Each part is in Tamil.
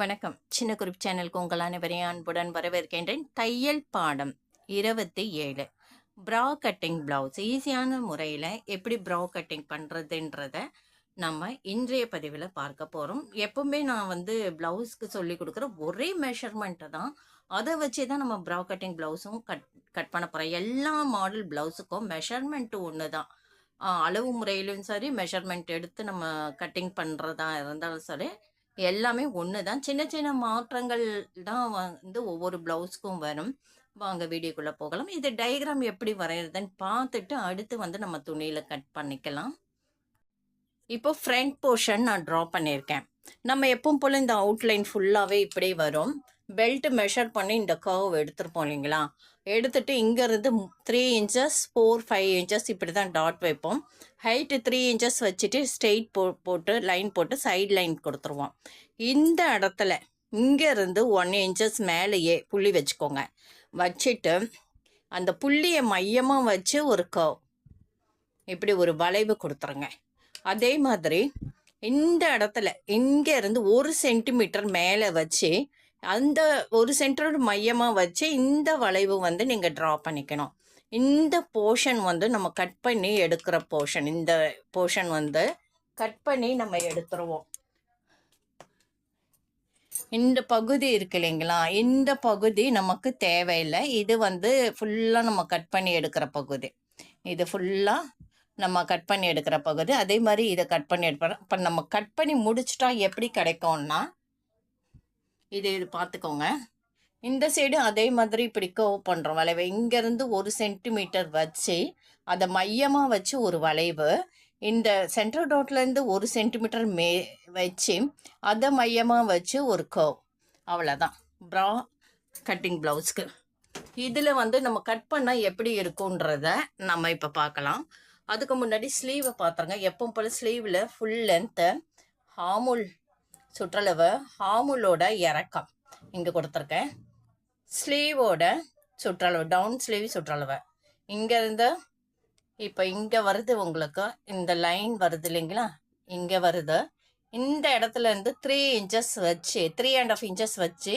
வணக்கம். சின்ன குறிப்பு சேனலுக்கு உங்கள் அனைவரையும் அன்புடன் வரவேற்கின்றேன். தையல் பாடம் இருபத்தி ஏழு. ப்ரா கட்டிங் ப்ளவுஸ் ஈஸியான முறையில் எப்படி ப்ரா கட்டிங் பண்ணுறதுன்றத நம்ம இன்றைய பதிவில் பார்க்க போகிறோம் எப்பவுமே நான் வந்து ப்ளவுஸ்க்கு சொல்லி கொடுக்குற ஒரே மெஷர்மெண்ட்டை தான். அதை வச்சு தான் நம்ம ப்ரா கட்டிங் ப்ளவுஸும் கட் கட் பண்ண போகிறோம் எல்லா மாடல் ப்ளவுஸுக்கும் மெஷர்மெண்ட்டு ஒன்று தான். அளவு முறையிலும் சரி மெஷர்மெண்ட் எடுத்து நம்ம கட்டிங் பண்ணுறதா இருந்தாலும் சரி எல்லாமே ஒன்று தான். சின்ன சின்ன மாற்றங்கள் தான் வந்து ஒவ்வொரு ப்ளவுஸ்க்கும் வரும். வாங்க வீடியோக்குள்ளே போகலாம். இது டயக்ராம் எப்படி வரைகிறதுன்னு பார்த்துட்டு அடுத்து வந்து நம்ம துணியில் கட் பண்ணிக்கலாம். இப்போ ஃப்ரண்ட் போர்ஷன் நான் ட்ரா பண்ணியிருக்கேன். நம்ம எப்பவும் போல் இந்த அவுட்லைன் ஃபுல்லாகவே இப்படி வரும். பெல்ட் மெஷர் பண்ணி இந்த கர்வ் எடுத்துருப்போம் இல்லைங்களா? எடுத்துட்டு இங்கேருந்து three inches four five inches இப்படி தான் டாட் வைப்போம். ஹைட்டு த்ரீ இன்ச்சஸ் வச்சுட்டு ஸ்ட்ரெயிட் போ போட்டு லைன் போட்டு சைட் லைன் கொடுத்துருவோம். இந்த இடத்துல இங்கேருந்து ஒன் இன்ச்சஸ் மேலேயே புள்ளி வச்சுக்கோங்க. வச்சுட்டு அந்த புள்ளியை மையமாக வச்சு ஒரு கர்வ் இப்படி ஒரு வளைவு கொடுத்துருங்க. அதே மாதிரி இந்த இடத்துல இங்கேருந்து ஒரு சென்டிமீட்டர் மேலே வச்சு அந்த ஒரு சென்டரோட மையமாக வச்சு இந்த வளைவு வந்து நீங்கள் ட்ரா பண்ணிக்கணும். இந்த போர்ஷன் வந்து நம்ம கட் பண்ணி எடுக்கிற போர்ஷன் இந்த போர்ஷன் வந்து கட் பண்ணி நம்ம எடுத்துருவோம். இந்த பகுதி இருக்கு இல்லைங்களா? இந்த பகுதி நமக்கு தேவையில்லை. இது வந்து ஃபுல்லாக நம்ம கட் பண்ணி எடுக்கிற பகுதி. இது ஃபுல்லாக நம்ம கட் பண்ணி எடுக்கிற பகுதி. அதே மாதிரி இதை கட் பண்ணி எடுப்போம். இப்போ நம்ம கட் பண்ணி முடிச்சிட்டா எப்படி கிடைக்கும்னா இது இது பார்த்துக்கோங்க. இந்த சைடு அதே மாதிரி இப்படி கர்வ் பண்ணுறோம் வளைவு. இங்கேருந்து ஒரு சென்டிமீட்டர் வச்சு அதை மையமாக வச்சு ஒரு வளைவு. இந்த சென்ட்ரல் டோட்லேருந்து ஒரு சென்டிமீட்டர் மே வச்சு அதை மையமாக வச்சு ஒரு கர்வ் அவ்வளோதான் ப்ரா கட்டிங் ப்ளவுஸ்க்கு இதில் வந்து நம்ம கட் பண்ணால் எப்படி இருக்குன்றத நம்ம இப்போ பார்க்கலாம். அதுக்கு முன்னாடி ஸ்லீவை பார்த்துருங்க. எப்போ போல் ஸ்லீவில் ஃபுல் லென்த்தை ஹாமுல் சுற்றளவு ஹாமுலோட இறக்கம் இங்கே கொடுத்துருக்கேன். ஸ்லீவோட சுற்றளவு டவுன் ஸ்லீவ் சுற்றளவு. இங்கேருந்து இப்போ இங்கே வருது உங்களுக்கு இந்த லைன் வருது இல்லைங்களா? இங்கே வருது. இந்த இடத்துல இருந்து த்ரீ இன்ச்சஸ் வச்சு த்ரீ அண்ட் ஆஃப் இன்ச்சஸ் வச்சு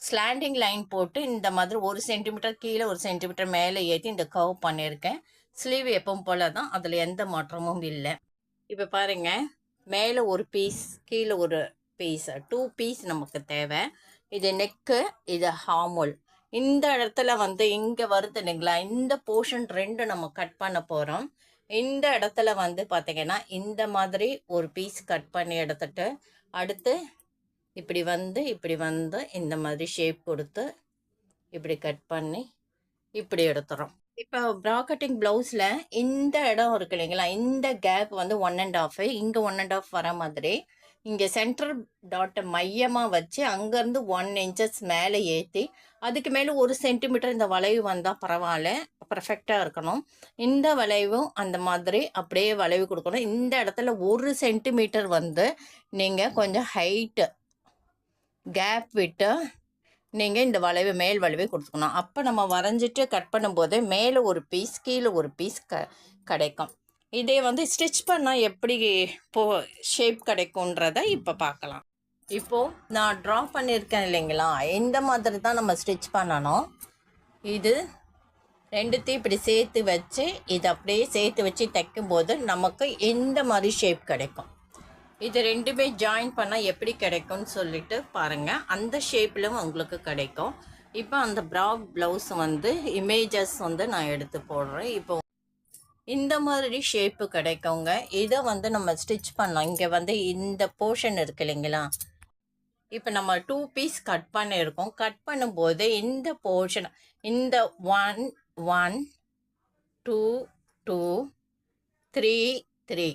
ஸ்லாண்டிங் லைன் போட்டு இந்த மாதிரி ஒரு சென்டிமீட்டர் கீழே ஒரு சென்டிமீட்டர் மேலே ஏற்றி இந்த கவ் பண்ணியிருக்கேன். ஸ்லீவ் எப்பவும் போல தான் அதில் எந்த மாற்றமும் இல்லை. இப்போ பாருங்கள் மேலே ஒரு பீஸ் கீழே ஒரு பீஸ் டூ பீஸ் நமக்கு தேவை. இது நெக்கு இது ஹார்மோல் இந்த இடத்துல வந்து இங்கே வருது இல்லைங்களா? இந்த போர்ஷன் ரெண்டு நம்ம கட் பண்ண போகிறோம் இந்த இடத்துல வந்து பார்த்திங்கன்னா இந்த மாதிரி ஒரு பீஸ் கட் பண்ணி எடுத்துட்டு அடுத்து இப்படி வந்து இப்படி வந்து இந்த மாதிரி ஷேப் கொடுத்து இப்படி கட் பண்ணி இப்படி எடுத்துறோம். இப்போ ப்ரா ப்ளவுஸில் இந்த இடம் இருக்கு இல்லைங்களா? இந்த கேப் வந்து ஒன் அண்ட் ஆஃப் இங்கே ஒன் அண்ட் ஆஃப் வர மாதிரி இங்கே சென்டர் டாட்டை மையமாக வச்சு அங்கேருந்து ஒன் இன்ச்சஸ் மேலே ஏற்றி அதுக்கு மேலே ஒரு சென்டிமீட்டர் இந்த வளைவு வந்தால் பரவாயில்ல பர்ஃபெக்டாக இருக்கணும். இந்த வளைவும் அந்த மாதிரி அப்படியே வளைவு கொடுக்கணும். இந்த இடத்துல ஒரு சென்டிமீட்டர் வந்து நீங்கள் கொஞ்சம் ஹைட்டு கேப் விட்டு நீங்கள் இந்த வளைவு மேல் வளைவை கொடுத்துக்கணும். அப்போ நம்ம வரைஞ்சிட்டு கட் பண்ணும்போது மேலே ஒரு பீஸ் கீழே ஒரு பீஸ் க கிடைக்கும். இதே வந்து ஸ்டிச் பண்ணால் எப்படி போ ஷேப் கிடைக்குன்றத இப்போ பார்க்கலாம். இப்போது நான் ட்ரா பண்ணியிருக்கேன் இல்லைங்களா? இந்த மாதிரி தான் நம்ம ஸ்டிச் பண்ணணும். இது ரெண்டுத்தையும் இப்படி சேர்த்து வச்சு இதை அப்படியே சேர்த்து வச்சு தைக்கும்போது நமக்கு இந்த மாதிரி ஷேப் கிடைக்கும். இது ரெண்டுமே ஜாயின் பண்ணால் எப்படி கிடைக்கும்னு சொல்லிட்டு பாருங்கள் அந்த ஷேப்பிலும் உங்களுக்கு கிடைக்கும். இப்போ அந்த ப்ராக் ப்ளவுஸ் வந்து இமேஜஸ் வந்து நான் எடுத்து போடுறேன். இப்போ இந்த மாதிரி ஷேப்பு கிடைக்குங்க இதை வந்து நம்ம ஸ்டிச் பண்ணோம் இங்கே வந்து இந்த போர்ஷன் இருக்கு இல்லைங்களா? இப்போ நம்ம டூ பீஸ் கட் பண்ணியிருக்கோம். கட் பண்ணும்போது இந்த போர்ஷன் இந்த one one two two three three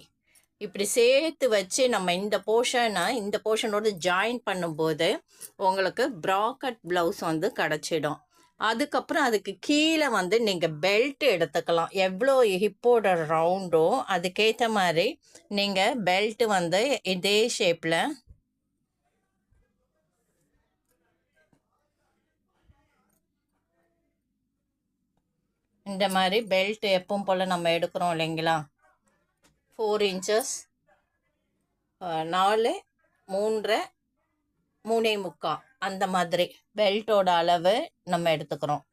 இப்படி சேர்த்து வச்சு நம்ம இந்த போர்ஷனை இந்த போர்ஷனோட ஜாயின் பண்ணும்போது உங்களுக்கு ப்ராக்கட் ப்ளவுஸ் வந்து கிடச்சிடும். அதுக்கப்புறம் அதுக்கு கீழே வந்து நீங்கள் பெல்ட் எடுத்துக்கலாம். எவ்வளோ ஹிப்போட ரவுண்டோ அதுக்கேற்ற மாதிரி நீங்கள் பெல்ட் வந்து இதே ஷேப்பில் இந்த மாதிரி பெல்ட் எப்பவும் போல் நம்ம எடுக்கிறோம் இல்லைங்களா? ஃபோர் இன்ச்சஸ் நாலு மூன்றரை மூணே முக்கா. அந்த மாதிரி பெல்ட்டோட அளவு நம்ம எடுத்துக்கிறோம்.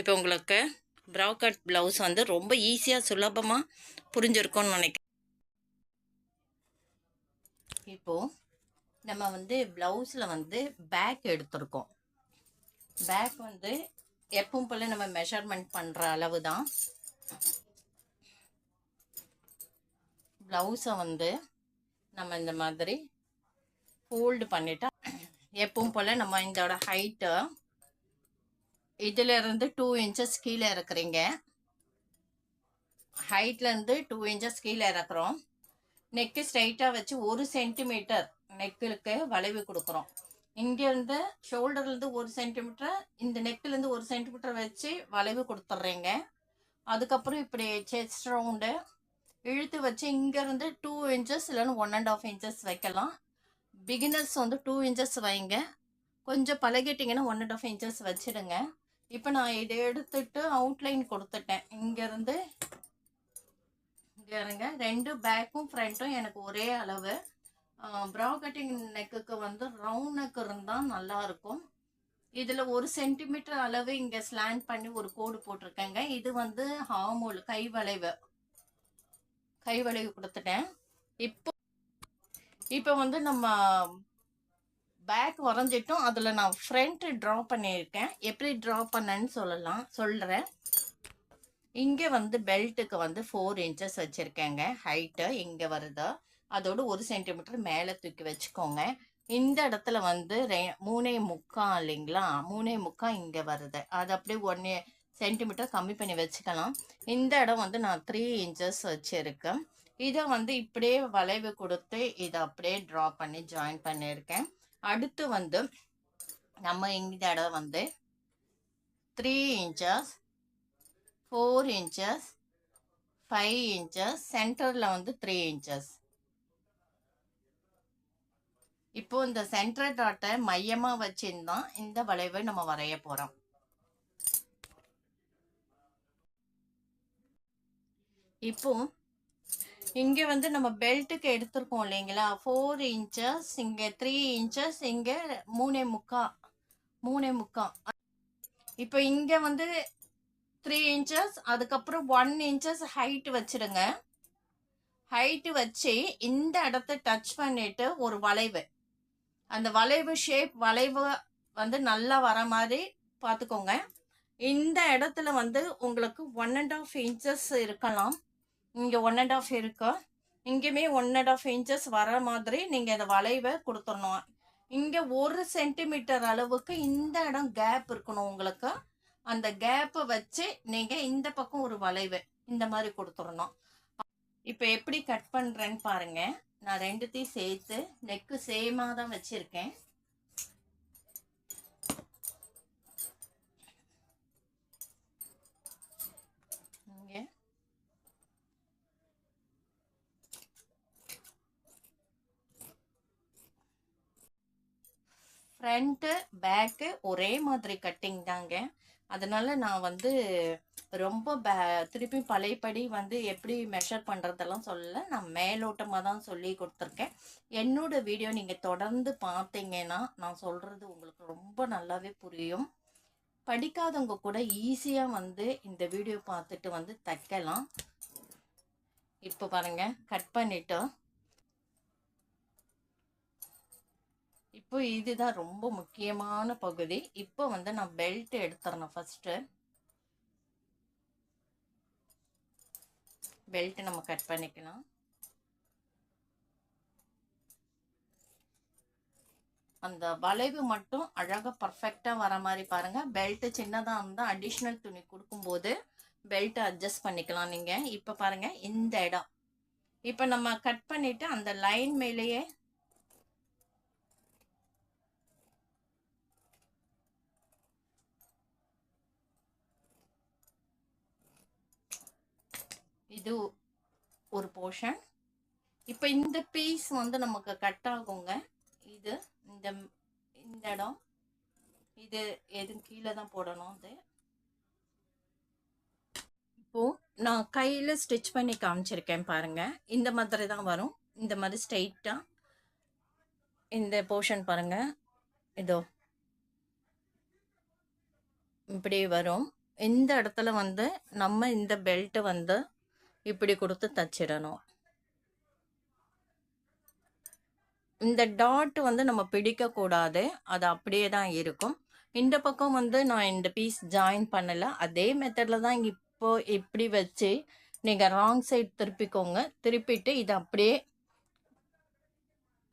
இப்போ உங்களுக்கு ப்ராக்கட் ப்ளவுஸ் வந்து ரொம்ப ஈஸியாக சுலபமாக புரிஞ்சிருக்கும்னு நினைக்கிறேன். இப்போது நம்ம வந்து ப்ளவுஸில் வந்து பேக் எடுத்திருக்கோம். பேக் வந்து எப்பவும் போல் நம்ம மெஷர்மெண்ட் பண்ணுற அளவு தான் ப்ளவுஸை வந்து நம்ம இந்த மாதிரி ஃபோல்டு பண்ணிட்டா எப்பவும் போல் நம்ம இதோட ஹைட்டு இதிலிருந்து டூ இன்ச்சஸ் கீழே இருக்கிறீங்க ஹைட்லேருந்து டூ இன்ச்சஸ் கீழே இறக்குறோம். நெக்கு ஸ்ட்ரைட்டாக வச்சு ஒரு சென்டிமீட்டர் நெக்கிலுக்கு வளைவு கொடுக்குறோம். இங்கேருந்து ஷோல்டர்லேருந்து ஒரு சென்டிமீட்டர் இந்த நெக்கிலேருந்து ஒரு சென்டிமீட்டர் வச்சு வளைவு கொடுத்துட்றீங்க. அதுக்கப்புறம் இப்படி செஸ்ட் ரவுண்டு இழுத்து வச்சு இங்கேருந்து டூ இன்ச்சஸ் இல்லைன்னா ஒன் அண்ட் ஆஃப் இன்ச்சஸ் வைக்கலாம். பிகினர்ஸ் வந்து டூ இன்ச்சஸ் வைங்க. கொஞ்சம் பழகிட்டிங்கன்னா ஒன் அண்ட் ஆஃப் இன்ச்சஸ் வச்சிடுங்க. இப்போ நான் இதை எடுத்துட்டு அவுட்லைன் கொடுத்துட்டேன். இங்கேருந்து இங்கே இருங்க. ரெண்டு பேக்கும் ஃப்ரண்ட்டும் எனக்கு ஒரே அளவு. ப்ரா கட்டிங் நெக்குக்கு வந்து ரவுண்ட் நெக் இருந்தால் நல்லாயிருக்கும் இதில் ஒரு சென்டிமீட்டர் அளவு இங்கே ஸ்லாண்ட் பண்ணி ஒரு கோடு போட்டிருக்கேங்க. இது வந்து ஹார்மோல் கை வளைவு. கை வளைவு கொடுத்துட்டேன். இப்போ இப்போ வந்து நம்ம பேக் வரைஞ்சிட்டும் அதில் நான் ஃப்ரண்ட்டு ட்ரா பண்ணியிருக்கேன். எப்படி ட்ரா பண்ணேன்னு சொல்லலாம் சொல்கிறேன் இங்கே வந்து பெல்ட்டுக்கு வந்து ஃபோர் இன்ச்சஸ் வச்சுருக்கேங்க. ஹைட்டு இங்கே வருது. அதோடு ஒரு சென்டிமீட்டர் மேலே தூக்கி வச்சுக்கோங்க. இந்த இடத்துல வந்து ரெ மூணே முக்கா இல்லைங்களா? மூணே முக்கா இங்கே வருது. அது அப்படியே ஒன்னே சென்டிமீட்டர் கம்மி பண்ணி வச்சுக்கலாம். இந்த இடம் வந்து நான் த்ரீ இன்ச்சஸ் வச்சுருக்கேன். இதை வந்து இப்படியே வளைவு கொடுத்து இதை அப்படியே ட்ரா பண்ணி ஜாயின் பண்ணியிருக்கேன். அடுத்து வந்து நம்ம இந்த இடம் வந்து three inches four inches five inches சென்டரில் வந்து த்ரீ இன்ச்சஸ் இப்போ இந்த சென்டர் டாட்டை மையமாக வச்சுருந்தான் இந்த வளைவை நம்ம வரைய போகிறோம் இப்போ இங்கே வந்து நம்ம பெல்ட்டுக்கு எடுத்திருக்கோம் இல்லைங்களா? ஃபோர் இன்ச்சஸ் இங்கே த்ரீ இன்ச்சஸ் இங்கே மூணே முக்கா மூணே முக்கா. இப்போ இங்கே வந்து த்ரீ இன்ச்சஸ் அதுக்கப்புறம் ஒன் இன்ச்சஸ் ஹைட் வச்சிருங்க. ஹைட்டு வச்சு இந்த இடத்த டச் பண்ணிட்டு ஒரு வளைவு. அந்த வளைவு ஷேப் வளைவு வந்து நல்லா வர மாதிரி பார்த்துக்கோங்க. இந்த இடத்துல வந்து உங்களுக்கு ஒன் அண்ட் ஆஃப் இன்ச்சஸ் இருக்கலாம். இங்கே ஒன் அண்ட் ஆஃப் இருக்கு. இங்கேயுமே ஒன் அண்ட் ஆஃப் இன்ச்சஸ் வர மாதிரி நீங்கள் இந்த வளைவை கொடுத்துடணும். இங்கே ஒரு சென்டிமீட்டர் அளவுக்கு இந்த இடம் கேப் இருக்கணும் உங்களுக்கு. அந்த கேப்பை வச்சு நீங்கள் இந்த பக்கம் ஒரு வளைவு இந்த மாதிரி கொடுத்துடணும். இப்போ எப்படி கட் பண்ணுறேன்னு பாருங்க. நான் ரெண்டுத்தையும் சேர்த்து நெக்கு சேமாக தான் வச்சுருக்கேன் இங்கே ஃப்ரண்ட்டு பேக்கு ஒரே மாதிரி கட்டிங் தாங்க. அதனால் நான் வந்து ரொம்ப பே திருப்பி பழையபடி வந்து எப்படி மெஷர் பண்ணுறதெல்லாம் சொல்லலை. நான் மேலோட்டமாக தான் சொல்லி கொடுத்துருக்கேன். என்னோட வீடியோ நீங்கள் தொடர்ந்து பார்த்தீங்கன்னா நான் சொல்கிறது உங்களுக்கு ரொம்ப நல்லாவே புரியும். படிக்காதவங்க கூட ஈஸியாக வந்து இந்த வீடியோ பார்த்துட்டு வந்து தைக்கலாம். இப்போ பாருங்கள் கட் பண்ணிட்டோம். இப்போ இதுதான் ரொம்ப முக்கியமான பகுதி. இப்போ வந்து நான் பெல்ட் எடுத்துறேன் ஃபஸ்ட்டு பெல்ட் நம்ம கட் பண்ணிக்கலாம். அந்த வளைவு மட்டும் அழகாக பர்ஃபெக்டாக வர மாதிரி பாருங்கள் பெல்ட்டு சின்னதாக இருந்தால் அடிஷ்னல் துணி கொடுக்கும்போது பெல்ட்டை அட்ஜஸ்ட் பண்ணிக்கலாம் நீங்கள் இப்போ பாருங்கள் இந்த இடம். இப்போ நம்ம கட் பண்ணிவிட்டு அந்த லைன் மேலேயே இது ஒரு போர்ஷன் இப்போ இந்த பீஸ் வந்து நமக்கு கட் ஆகுங்க. இது இந்த இந்த இடம். இது எது கீழே தான் போடணும் அது. இப்போ நான் கையில் ஸ்டிச் பண்ணி காமிச்சிருக்கேன் பாருங்கள் இந்த மாதிரி தான் வரும். இந்த மாதிரி ஸ்ட்ரைட்டாக இந்த போர்ஷன் பாருங்க. இதோ. இப்படி வரும். இந்த இடத்துல வந்து நம்ம இந்த பெல்ட்டு வந்து இப்படி கொடுத்து தச்சிடணும். இந்த டாட் வந்து நம்ம பிடிக்கக்கூடாது அது அப்படியே தான் இருக்கும். இந்த பக்கம் வந்து நான் இந்த பீஸ் ஜாயின் பண்ணலை. அதே மெத்தடில் தான் இப்போ இப்படி வச்சு நீங்கள் ராங் சைட் திருப்பிக்கோங்க. திருப்பிட்டு இதை அப்படியே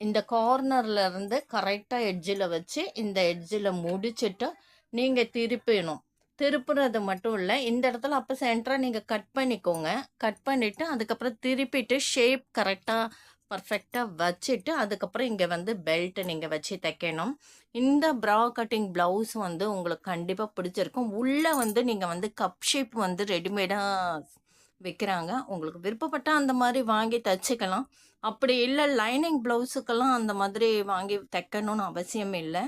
இந்த கார்னர்ல இருந்து கரெக்டாக எட்ஜில் வச்சு இந்த எட்ஜில் முடிச்சிட்டு நீங்கள் திருப்பிடணும். திருப்புறது மட்டும் இல்லை. இந்த இடத்துல அப்போ சென்டராக நீங்கள் கட் பண்ணிக்கோங்க. கட் பண்ணிவிட்டு அதுக்கப்புறம் திருப்பிட்டு ஷேப் கரெக்டாக பர்ஃபெக்டாக வச்சுட்டு அதுக்கப்புறம் இங்கே வந்து பெல்ட்டை நீங்கள் வச்சு தைக்கணும். இந்த ப்ரா கட்டிங் ப்ளவுஸ் வந்து உங்களுக்கு கண்டிப்பாக பிடிச்சிருக்கும். உள்ளே வந்து நீங்கள் வந்து கப் ஷேப் வந்து ரெடிமேடாக விற்கிறாங்க உங்களுக்கு விருப்பப்பட்டால் அந்த மாதிரி வாங்கி தைச்சிக்கலாம். அப்படி இல்லை லைனிங் ப்ளவுஸுக்கெல்லாம் அந்த மாதிரி வாங்கி தைக்கணும்னு அவசியம் இல்லை.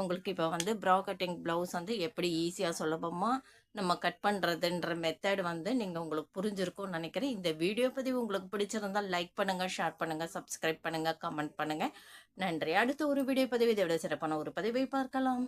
உங்களுக்கு இப்போ வந்து ப்ரா கட்டிங் ப்ளவுஸ் வந்து எப்படி ஈஸியாக சுலபமாக நம்ம கட் பண்ணுறதுன்ற மெத்தட் வந்து நீங்கள் உங்களுக்கு புரிஞ்சிருக்கும்னு நினைக்கிறேன். இந்த வீடியோ பதிவு உங்களுக்கு பிடிச்சிருந்தால் லைக் பண்ணுங்கள் ஷேர் பண்ணுங்கள் சப்ஸ்கிரைப் பண்ணுங்கள் கமெண்ட் பண்ணுங்கள் நன்றி. அடுத்த ஒரு வீடியோ பதிவு இதை விட சிறப்பான ஒரு பதிவை பார்க்கலாம்.